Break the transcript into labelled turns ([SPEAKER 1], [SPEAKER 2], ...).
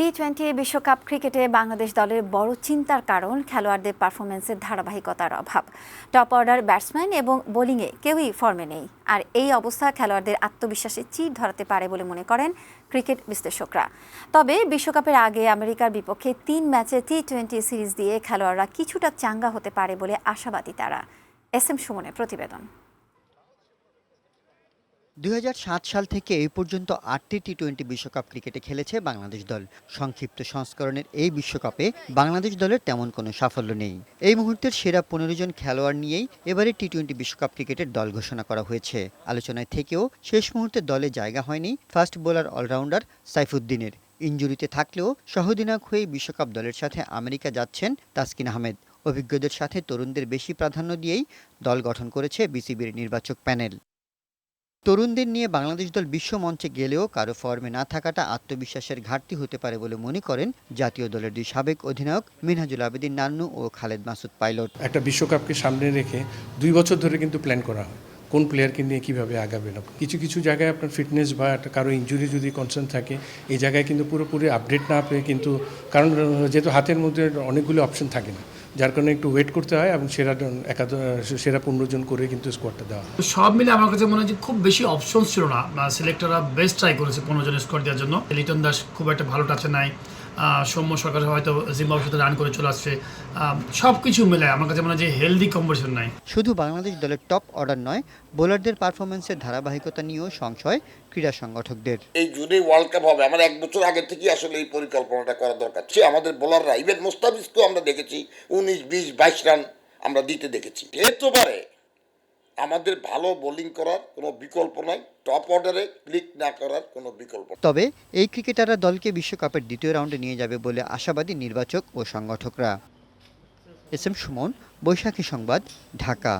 [SPEAKER 1] T twenty বিশ্বকাপ ক্রিকেটে বাংলাদেশ দলের বড় চিন্তার কারণ খেলোয়াড়দের পারফরমেন্সের ধারাবাহিকতার অভাব। টপ অর্ডার ব্যাটসম্যান এবং বোলিংয়ে কেউই ফর্মে নেই। আর এই অবস্থা খেলোয়াড়দের আত্মবিশ্বাসে চির ধরাতে পারে বলে মনে করেন ক্রিকেট বিশ্লেষকরা। তবে বিশ্বকাপের আগে আমেরিকার বিপক্ষে তিন ম্যাচে টি টোয়েন্টি সিরিজ দিয়ে খেলোয়াড়রা কিছুটা চাঙ্গা হতে পারে বলে আশাবাদী তারা। এস এম সুমনের প্রতিবেদন।
[SPEAKER 2] দুই হাজার সাত সাল থেকে এই পর্যন্ত আটটি টি টোয়েন্টি বিশ্বকাপ ক্রিকেটে খেলেছে বাংলাদেশ দল। সংক্ষিপ্ত সংস্করণের এই বিশ্বকাপে বাংলাদেশ দলের তেমন কোনো সাফল্য নেই। এই মুহূর্তের সেরা পনেরো জন খেলোয়াড় নিয়েই এবারে টি টোয়েন্টি বিশ্বকাপ ক্রিকেটের দল ঘোষণা করা হয়েছে। আলোচনায় থেকেও শেষ মুহূর্তে দলে জায়গা হয়নি ফাস্ট বোলার অলরাউন্ডার সাইফুদ্দিনের। ইঞ্জুরিতে থাকলেও সহদিনায়ক হয়ে বিশ্বকাপ দলের সাথে আমেরিকা যাচ্ছেন তাসকিন আহমেদ। অভিজ্ঞদের সাথে তরুণদের বেশি প্রাধান্য দিয়েই দল গঠন করেছে বিসিবির নির্বাচক প্যানেল। তরুণদের নিয়ে বাংলাদেশ দল বিশ্ব মঞ্চে গেলেও কারও ফর্মে না থাকাটা আত্মবিশ্বাসের ঘাটতি হতে পারে বলে মনে করেন জাতীয় দলের দুই সাবেক অধিনায়ক মিনহাজুল আবেদিন নান্নু ও খালেদ মাসুদ পাইলট।
[SPEAKER 3] একটা বিশ্বকাপকে সামনে রেখে দুই বছর ধরে কিন্তু প্ল্যান করা হয়। কোন প্লেয়ারকে নিয়ে কীভাবে আগাবেন। কিছু কিছু জায়গায় আপনার ফিটনেস বা একটা কারও ইঞ্জুরি যদি কনসার্ন থাকে, এই জায়গায় কিন্তু পুরোপুরি আপডেট না পেয়ে কিন্তু, কারণ যেহেতু হাতের মধ্যে অনেকগুলো অপশন থাকে না। যার কারণে একটু ওয়েট করতে হয় এবং সেরা একাদ সেরা পনেরো জন করে কিন্তু স্কোয়াডটা দেওয়া
[SPEAKER 4] সব মিলে আমার কাছে মনে হয় যে খুব বেশি অপশন ছিল না। সিলেক্টররা বেস্ট ট্রাই করেছে পনেরো জন স্কোয়াড দেওয়ার জন্য। লিটন দাস খুব একটা ভালো টাচে নাই। সৌম্য সরকার হয়তো জিম্বাবুর সাথে রান করে চলে আসছে। সব কিছু মিলে আমার কাছে মনে হয় যে হেলদি কম্পিটিশন নাই।
[SPEAKER 2] শুধু বাংলাদেশ দলের টপ অর্ডার নয় বোলারদের পারফরমেন্সের ধারাবাহিকতা নিয়েও সংশয় ক্রীড়া সংগঠকদের।
[SPEAKER 5] এই জুনে ওয়ার্ল্ড কাপ হবে আমার এক বছর আগে থেকেই আসলে এই পরিকল্পনাটা করা দরকার। সে আমাদের বোলাররা ইভেন মোস্তাফিজকেও আমরা দেখেছি উনিশ বিশ বাইশ রান আমরা দিতে দেখেছি। যেহেতু পারে আমাদের ভালো বোলিং করার কোনো বিকল্প নাই। টপ অর্ডারে ক্লিক না করার কোনো বিকল্প
[SPEAKER 2] তবে এই ক্রিকেটাররা দলকে বিশ্বকাপের দ্বিতীয় রাউন্ডে নিয়ে যাবে বলে আশাবাদী নির্বাচক ও সংগঠকরা। S M Suman, Boishakhi Sangbad, Dhaka.